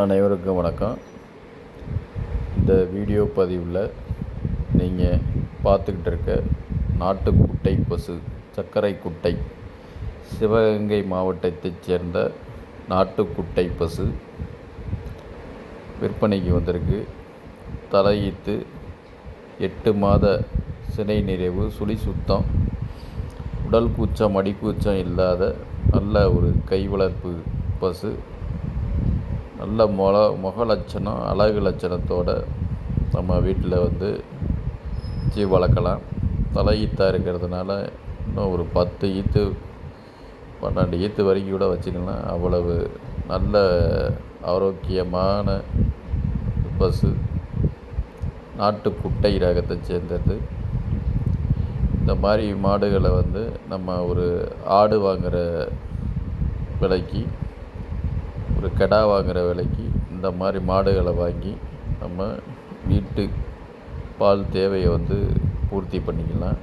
அனைவருக்கும் வணக்கம். இந்த வீடியோ பதிவில் நீங்கள் பார்த்துக்கிட்டு இருக்க நாட்டுக்குட்டை பசு சர்க்கரை குட்டை சிவகங்கை மாவட்டத்தைச் சேர்ந்த நாட்டுக்குட்டை பசு விற்பனைக்கு வந்திருக்கு. தலையீத்து எட்டு மாத சினை நிறைவு சுழி சுத்தம் உடல் கூச்சம் அடிக்கூச்சம் இல்லாத நல்ல ஒரு கை வளர்ப்பு பசு நல்ல மொல முக லட்சணம் அழகு லட்சணத்தோட நம்ம வீட்டில் வந்து வச்சு வளர்க்கலாம். தலையீத்தாக இருக்கிறதுனால இன்னும் ஒரு பத்து ஈத்து பன்னெண்டு ஈத்து வரைக்கும் கூட வச்சுக்கலாம். அவ்வளவு நல்ல ஆரோக்கியமான பசு. நாட்டு குட்டை ரகத்தை சேர்ந்தது. இந்த மாதிரி மாடுகளை வந்து நம்ம ஒரு ஆடு வாங்குகிற விலைக்கு ஒரு கெடா வாங்குகிற விலைக்கு இந்த மாதிரி மாடுகளை வாங்கி நம்ம வீட்டு பால் தேவையை வந்து பூர்த்தி பண்ணிக்கலாம்.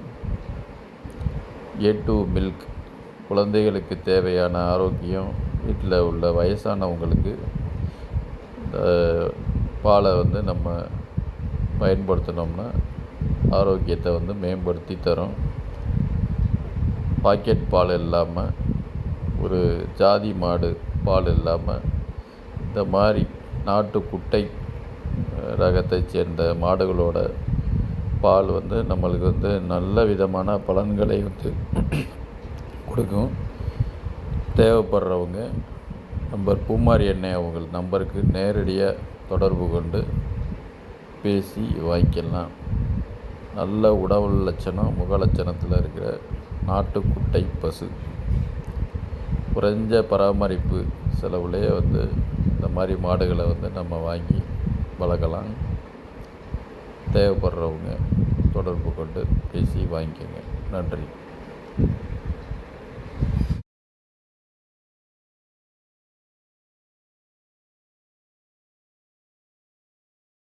ஏ டூ மில்க் குழந்தைகளுக்கு தேவையான ஆரோக்கியம் வீட்டில் உள்ள வயசானவங்களுக்கு இந்த பாலை வந்து நம்ம பயன்படுத்தினோம்னா ஆரோக்கியத்தை வந்து மேம்படுத்தி தரும். பாக்கெட் பால் இல்லாமல் ஒரு ஜாதி மாடு பால் இல்லாமல் இந்த மாதிரி நாட்டு குட்டை ரகத்தை சேர்ந்த மாடுகளோட பால் வந்து நம்மளுக்கு வந்து நல்ல விதமான பலன்களை வந்து கொடுக்கும். தேவைப்படுறவங்க நம்பர் பூமாரி எண்ணெய் அவங்க நம்பருக்கு நேரடியாக தொடர்பு கொண்டு பேசி வாங்கிக்கலாம். நல்ல உடல் லட்சணம் முக லட்சணத்தில் இருக்கிற நாட்டுக்குட்டை பசு. குறைஞ்ச பராமரிப்பு செலவுலேயே வந்து இந்த மாதிரி மாடுகளை வந்து நம்ம வாங்கி வளர்க்கலாம். தேவைப்படுறவங்க தொடர்பு கொண்டு பேசி வாங்கிக்கோங்க. நன்றி.